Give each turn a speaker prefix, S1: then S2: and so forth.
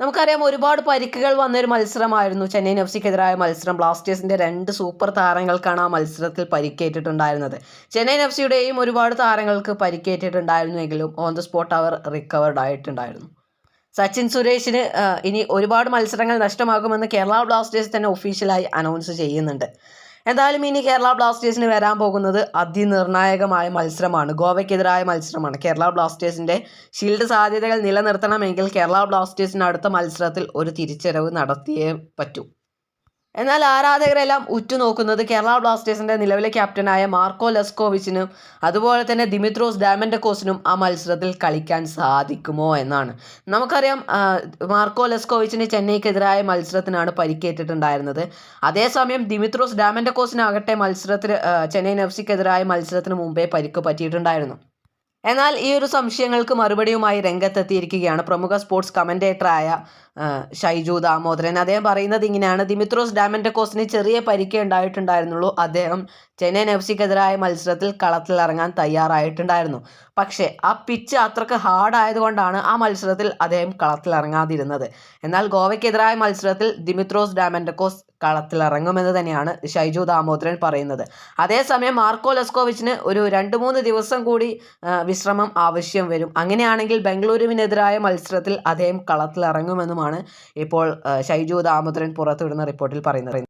S1: നമുക്കറിയാം ഒരുപാട് പരിക്കുകൾ വന്നൊരു മത്സരമായിരുന്നു. ചെന്നൈയിൻ എഫ് സിക്കെതിരായ മത്സരം. ബ്ലാസ്റ്റേഴ്സിന്റെ രണ്ട് സൂപ്പർ താരങ്ങൾക്കാണ് ആ മത്സരത്തിൽ പരിക്കേറ്റിട്ടുണ്ടായിരുന്നത്. ചെന്നൈയിൻ എഫ് സിയുടെയും ഒരുപാട് താരങ്ങൾക്ക് പരിക്കേറ്റിട്ടുണ്ടായിരുന്നുവെങ്കിലും ഓൺ ദ സ്പോട്ട് അവർ റിക്കവർഡ് ആയിട്ടുണ്ടായിരുന്നു. സച്ചിൻ സുരേഷിന് ഇനി ഒരുപാട് മത്സരങ്ങൾ നഷ്ടമാകുമെന്ന് കേരള ബ്ലാസ്റ്റേഴ്സ് തന്നെ ഒഫീഷ്യലായി അനൗൺസ് ചെയ്യുന്നുണ്ട്. എന്തായാലും ഇനി കേരള ബ്ലാസ്റ്റേഴ്സിന് വരാൻ പോകുന്നത് അതിനിർണായകമായ മത്സരമാണ്. ഗോവയ്ക്കെതിരായ മത്സരമാണ്. കേരള ബ്ലാസ്റ്റേഴ്സിന്റെ ഷീൽഡ് സാധ്യതകൾ നിലനിർത്തണമെങ്കിൽ കേരള ബ്ലാസ്റ്റേഴ്സിന് അടുത്ത മത്സരത്തിൽ ഒരു തിരിച്ചരവ് നടത്തിയേ പറ്റൂ. എന്നാൽ ആരാധകരെല്ലാം ഉറ്റുനോക്കുന്നത് കേരള ബ്ലാസ്റ്റേഴ്സിന്റെ നിലവിലെ ക്യാപ്റ്റനായ മാർക്കോ ലെസ്കോവിച്ചിനും അതുപോലെ തന്നെ ദിമിത്രോസ് ഡാമൻഡക്കോസിനും ആ മത്സരത്തിൽ കളിക്കാൻ സാധിക്കുമോ എന്നാണ്. നമുക്കറിയാം മാർക്കോ ലെസ്കോവിച്ചിന് ചെന്നൈക്കെതിരായ മത്സരത്തിനാണ് പരിക്കേറ്റിട്ടുണ്ടായിരുന്നത്. അതേസമയം ദിമിത്രോസ് ഡാമൻഡക്കോസിനാകട്ടെ മത്സരത്തിൽ ചെന്നൈ ചെന്നൈയിൻ എഫ് സിക്കെതിരായ മത്സരത്തിന് മുമ്പേ പരിക്ക് പറ്റിയിട്ടുണ്ടായിരുന്നു. എന്നാൽ ഈ ഒരു സംശയങ്ങൾക്ക് മറുപടിയുമായി രംഗത്തെത്തിയിരിക്കുകയാണ് പ്രമുഖ സ്പോർട്സ് കമന്റേറ്ററായ ഷൈജു ദാമോദരൻ. അദ്ദേഹം പറയുന്നത് ഇങ്ങനെയാണ്. ദിമിത്രോസ് ഡാമൻഡക്കോസിന് ചെറിയ പരിക്കേ ഉണ്ടായിട്ടുണ്ടായിരുന്നുള്ളൂ. അദ്ദേഹം ചെന്നൈയിൻ എഫ് സിക്കെതിരായ മത്സരത്തിൽ കളത്തിലിറങ്ങാൻ തയ്യാറായിട്ടുണ്ടായിരുന്നു. പക്ഷേ ആ പിച്ച് അത്രയ്ക്ക് ഹാർഡ് ആയതുകൊണ്ടാണ് ആ മത്സരത്തിൽ അദ്ദേഹം കളത്തിലിറങ്ങാതിരുന്നത് എന്നാൽ ഗോവയ്ക്കെതിരായ മത്സരത്തിൽ ദിമിത്രോസ് ഡാമൻഡക്കോസ് കളത്തിലിറങ്ങുമെന്ന് തന്നെയാണ് ഷൈജു ദാമോദരൻ പറയുന്നത്. അതേസമയം മാർക്കോ ലെസ്കോവിച്ചിന് ഒരു രണ്ട് മൂന്ന് ദിവസം കൂടി വിശ്രമം ആവശ്യം വരും. അങ്ങനെയാണെങ്കിൽ ബംഗളൂരുവിനെതിരായ മത്സരത്തിൽ അദ്ദേഹം കളത്തിലിറങ്ങുമെന്നുമാണ് ഇപ്പോൾ ഷൈജു ദാമോദരൻ പുറത്തുവിടുന്ന റിപ്പോർട്ടിൽ പറയുന്നത്.